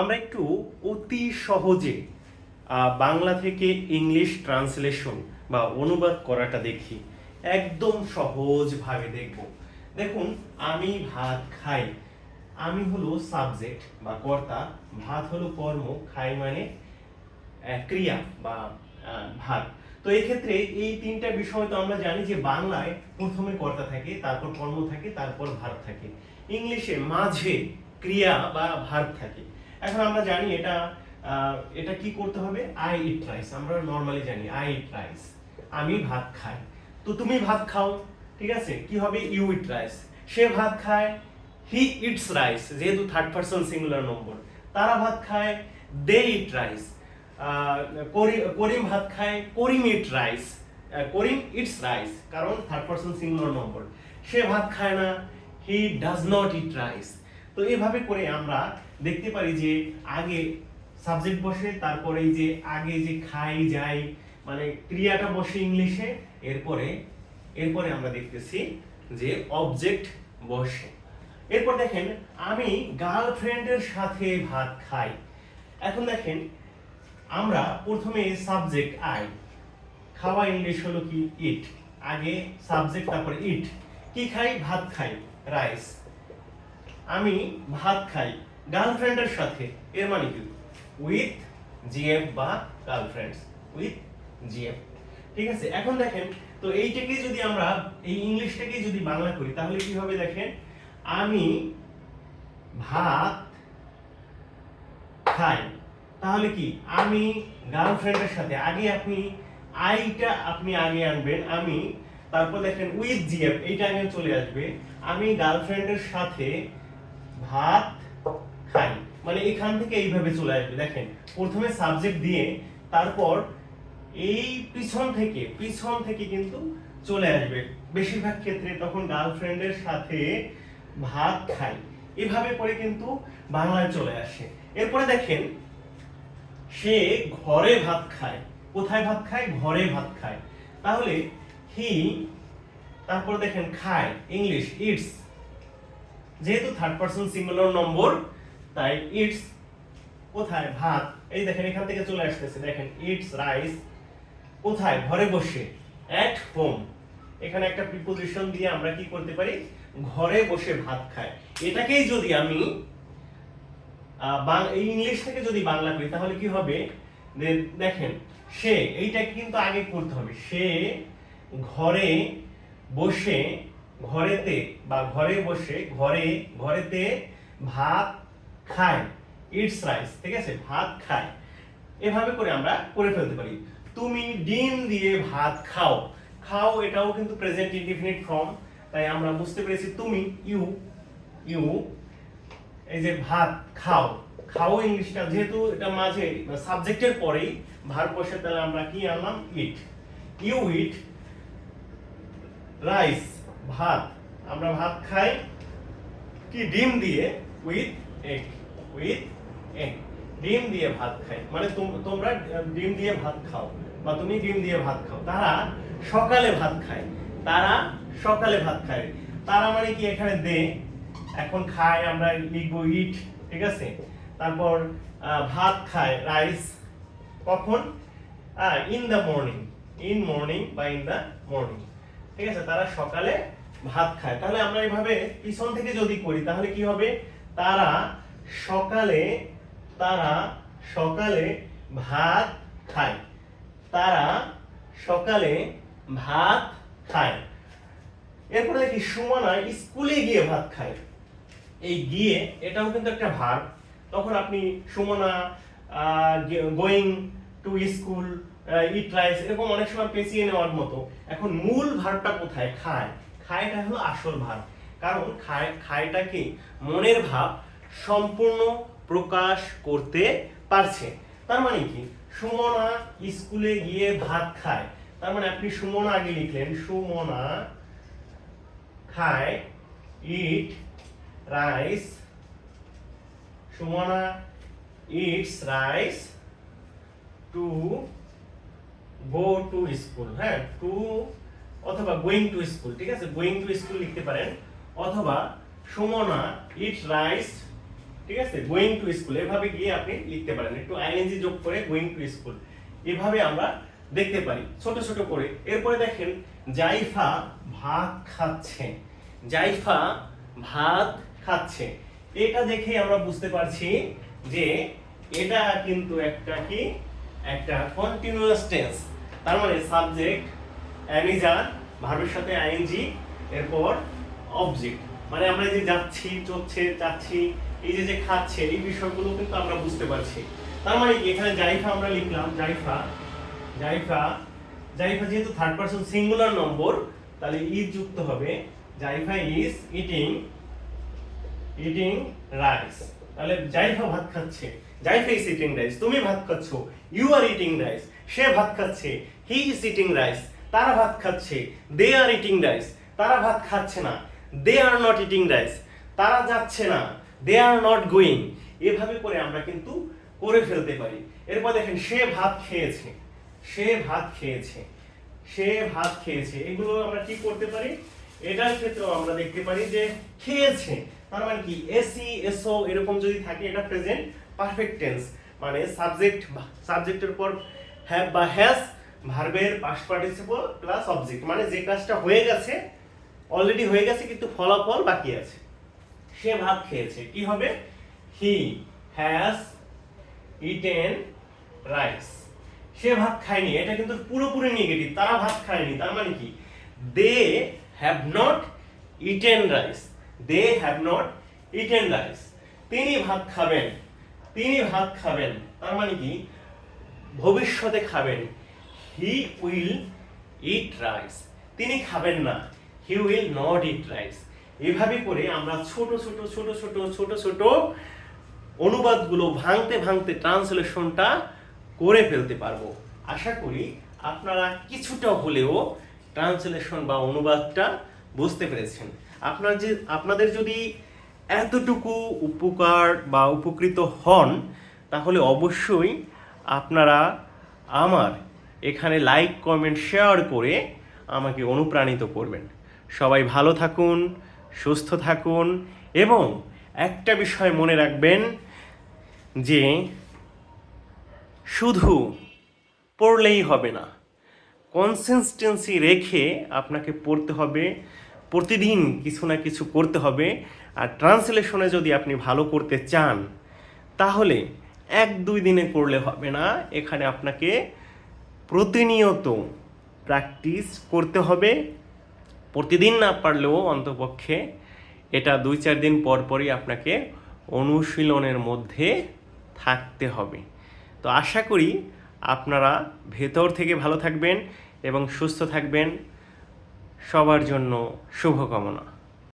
আমরা একটু অতি সহজে বাংলা থেকে ইংলিশ ট্রান্সলেশন বা অনুবাদ করাটা দেখি। একদম সহজভাবে দেখব। দেখুন, আমি ভাত খাই। আমি হলো সাবজেক্ট বা কর্তা। ভাত হলো কর্ম, খাই মানে ক্রিয়া বা ভাত। তো এই ক্ষেত্রে এই তিনটা বিষয় তো আমরা জানি যে বাংলায় প্রথমে কর্তা থাকে, তারপর কর্ম থাকে, তারপর ভাত থাকে। ইংলিশে মাঝে ক্রিয়া বা ভাত থাকে। এখন আমরা জানি এটা এটা কি করতে হবে? আই ইট রাইস আমরা নর্মালি জানি আই ইট রাইস আমি ভাত খাই। তো তুমি ভাত খাও, ঠিক আছে? কি হবে? ইউ ইট রাইস সে ভাত খায় হি ইটস রাইস যেহেতু থার্ড পারসন সিঙ্গুলার নম্বর তারা ভাত খায় দে ইট রাইস করিম ভাত খায়, Karim eat rice Karim eats rice কারণ থার্ড পারসন সিঙ্গুলার নম্বর সে ভাত খায় না he does not eat rice তো এভাবে করে আমরা দেখতে পারি যে আগে সাবজেক্ট বসে, তারপরে যে আগে যে খাই, যাই মানে ক্রিয়াটা বসে ইংলিশে, এরপরে এরপরে আমরা দেখতেছি যে অবজেক্ট বসে। এরপর দেখেন, আমি গার্লফ্রেন্ডের সাথে ভাত খাই। এখন দেখেন, আমরা প্রথমে সাবজেক্ট আই খাওয়া ইংলিশ হলো কি? ইট আগে সাবজেক্ট তারপরে ইট কি খাই? ভাত খাই। রাইস আমি ভাত খাই। গার্লফ্রেন্ডের সাথে, এর মানে কি? উইথ জিএফ বা গার্লফ্রেন্ডস। উইথ জিএফ ঠিক আছে, এখন দেখেন, তো এইটাকে যদি আমরা, এই ইংলিশটাকে যদি বাংলা করি, তাহলে কি হবে দেখেন, আমি ভাত খাই। তাহলে কি? আমি গার্লফ্রেন্ডের সাথে, আগে আপনি আইটা আপনি আগে আনবেন, আমি, তারপর দেখেন উইথ জিএফ এইটা আগে চলে আসবে। আমি গার্লফ্রেন্ডের সাথে ভাত মানে এখান থেকে এইভাবে চলে আসবে। দেখেন, প্রথমে সাবজেক্ট দিয়ে তারপর এই পিছন থেকে পিছন থেকে কিন্তু চলে আসবে। বেশিরভাগ ক্ষেত্রে তখন গার্লফ্রেন্ডের সাথে ভাত খাই এভাবে করে কিন্তু বাংলায় চলে আসে। এরপরে দেখেন, সে ঘরে ভাত খায়। কোথায় ভাত খায়? ঘরে ভাত খায়। তাহলে হি তারপর দেখেন, খায় ইংলিশ ইটস যেহেতু থার্ড পারসন সিঙ্গুলার নম্বর তাই ইটস কোথায় ভাত? এই দেখেন, এখান থেকে চলে আসতেছে। দেখেন, ইটস রাইস কোথায়? ঘরে বসে অ্যাট হোম এখানে একটা প্রিপোজিশন দিয়ে আমরা কি করতে পারি? ঘরে বসে ভাত খায় এটাকেই যদি আমি এই ইংলিশ থেকে যদি বাংলা করি, তাহলে কি হবে? দেখেন, সে, এইটা কিন্তু আগে করতে হবে। সে ঘরে বসে, ঘরেতে বা ঘরে বসে, ঘরে, ঘরেতে ভাত খায়, ইটস রাইস, ঠিক আছে? ভাত খায়। এভাবে করে আমরা করে ফেলতে পারি। তুমি ডিম দিয়ে ভাত খাও। খাও, এটাও কিন্তু প্রেজেন্ট ইনডিফিনিট ফর্ম তাই আমরা বুঝতে পেরেছি তুমি ইউ ইউ এই যে ভাত খাও। খাও ইংলিশটা, যেহেতু এটা মাঝে সাবজেক্টের পরেই ভার বসে তাহলে আমরা কি আনলাম? ইট। ইউ ইট রাইস ভাত। আমরা ভাত খাই কি ডিম দিয়ে? উইথ এগ উইথ এগ ডিম দিয়ে ভাত খাই। মানে তোম- তোমরা ডিম দিয়ে ভাত খাও বা তুমি ডিম দিয়ে ভাত খাও। তারা সকালে ভাত খায়। তারা সকালে ভাত খায়। তারা মানে কি এখানে দে, এখন খায়, আমরা লিখব ইট ঠিক আছে? তারপর ভাত খায় রাইস কখন? In the morning in morning বা ইন দ্য মর্নিং ঠিক আছে? তারা সকালে ভাত খায়। তাহলে আমরা এইভাবে পিছন থেকে যদি করি, তাহলে কি হবে? তারা সকালে তারা সকালে ভাত খায়। তারা সকালে ভাত খায়। এরপরে দেখি সুমনা স্কুলে গিয়ে ভাত খায়। এই গিয়ে এটাও কিন্তু একটা ভার তখন আপনি Sumana going to school eat rice এরকম অনেক সময় পেঁচিয়ে নেওয়ার মতো। এখন মূল ভারটা কোথায়? খায়। খায়টা হলো আসল ভার কারণ খায় খায়টাকে মনের ভাব সম্পূর্ণ প্রকাশ করতে পারছে। তার মানে কি? সুমনা স্কুলে গিয়ে ভাত খায়। তার মানে আপনি সুমনা আগে লিখলেন, সুমনা খায় eat rice Sumana eats rice to go to school হ্যাঁ টু অথবা গোয়িং টু স্কুল ঠিক আছে? গোয়িং টু স্কুল লিখতে পারেন। অথবা সুমনা ইট রাইস ঠিক আছে? গোয়িং টু স্কুল এভাবে গিয়ে আপনি লিখতে পারেন। একটু আইএনজি যোগ করে গোয়িং টু স্কুল এভাবে আমরা দেখতে পারি, ছোট ছোট করে। এরপরে দেখেন, জাইফা ভাত খাচ্ছে। জাইফা ভাত খাচ্ছে। এটা দেখে আমরা বুঝতে পারছি যে এটা কিন্তু একটা কি? একটা কন্টিনিউয়াস টেন্স তার মানে সাবজেক্ট অ্যামিজার ভার্বের সাথে আইএনজি এরপর অবজেক্ট মানে আমরা যে যাচ্ছি, চলছে, যাচ্ছি, এই যে যে খাচ্ছে, এই বিষয়গুলো কিন্তু আমরা বুঝতে পারছি। তার মানে এখানে জাইফা আমরা লিখলাম, জাইফা জাইফা জাইফা যেহেতু থার্ড পারসন সিঙ্গুলার নম্বর তাহলে ইজ যুক্ত হবে, Jaifa is eating eating rice তাহলে জাইফা ভাত খাচ্ছে, জাইফা ইজ ইটিং রাইস তুমি ভাত খাচ্ছ ইউ আর ইটিং রাইস সে ভাত খাচ্ছে হি ইজ ইটিং রাইস তারা ভাত খাচ্ছে দে আর ইটিং রাইস তারা ভাত খাচ্ছে না। They are not eating rice তারা যাচ্ছে না। দে আর নট গোয়িং এভাবে করে আমরা কিন্তু করে ফেলতে পারি। এরপর দেখেন, সে ভাত খেয়েছে। সে ভাত খেয়েছে। সে ভাত খেয়েছে। এগুলো আমরা কি করতে পারি? এটার ক্ষেত্রেও আমরা দেখতে পারি যে খেয়েছে। তার মানে কি? এসি এসও এরকম যদি থাকে, এটা প্রেজেন্ট পারফেক্ট টেন্স মানে সাবজেক্ট সাবজেক্টের পর হ্যাভ বা হ্যাজ ভার্বের পাস্ট পার্টিসিপল প্লাস অবজেক্ট মানে যে কাজটা হয়ে গেছে অলরেডি হয়ে গেছে, কিন্তু ফলাফল বাকি আছে। সে ভাত খেয়েছে। কি হবে? হি হ্যাজ ইটেন রাইস সে ভাত খায়নি। এটা কিন্তু পুরোপুরি নেগেটিভ তারা ভাত খায়নি। তার মানে কি? They have not eaten rice they have not eaten rice তিনি ভাত খাবেন। তিনি ভাত খাবেন। তার মানে কি? ভবিষ্যতে খাবেন। হি উইল ইট রাইস তিনি খাবেন না। He will not eat rice এভাবে করে আমরা ছোট ছোট ছোট ছোট ছোট ছোট অনুবাদগুলো ভাঙতে ভাঙতে ট্রান্সলেশনটা করে ফেলতে পারব। আশা করি আপনারা কিছুটা হলেও ট্রান্সলেশন বা অনুবাদটা বুঝতে পেরেছেন। আপনার যে, আপনাদের যদি এতটুকু উপকার বা উপকৃত হন, তাহলে অবশ্যই আপনারা আমার এখানে লাইক, কমেন্ট, শেয়ার করে আমাকে অনুপ্রাণিত করবেন। সবাই ভালো থাকুন, সুস্থ থাকুন এবং একটা বিষয় মনে রাখবেন যে শুধু পড়লেই হবে না কনসিস্টেন্সি রেখে আপনাকে পড়তে হবে, প্রতিদিন কিছু না কিছু করতে হবে আর ট্রান্সলেশনে যদি আপনি ভালো করতে চান, তাহলে এক দুই দিনে করলে হবে না, এখানে আপনাকে প্রতিনিয়ত প্র্যাকটিস করতে হবে। প্রতিদিন না পারলেও অন্তপক্ষে এটা দুই চার দিন পর পরই আপনাকে অনুশীলনের মধ্যে থাকতে হবে। তো আশা করি আপনারা ভেতর থেকে ভালো থাকবেন এবং সুস্থ থাকবেন। সবার জন্য শুভকামনা।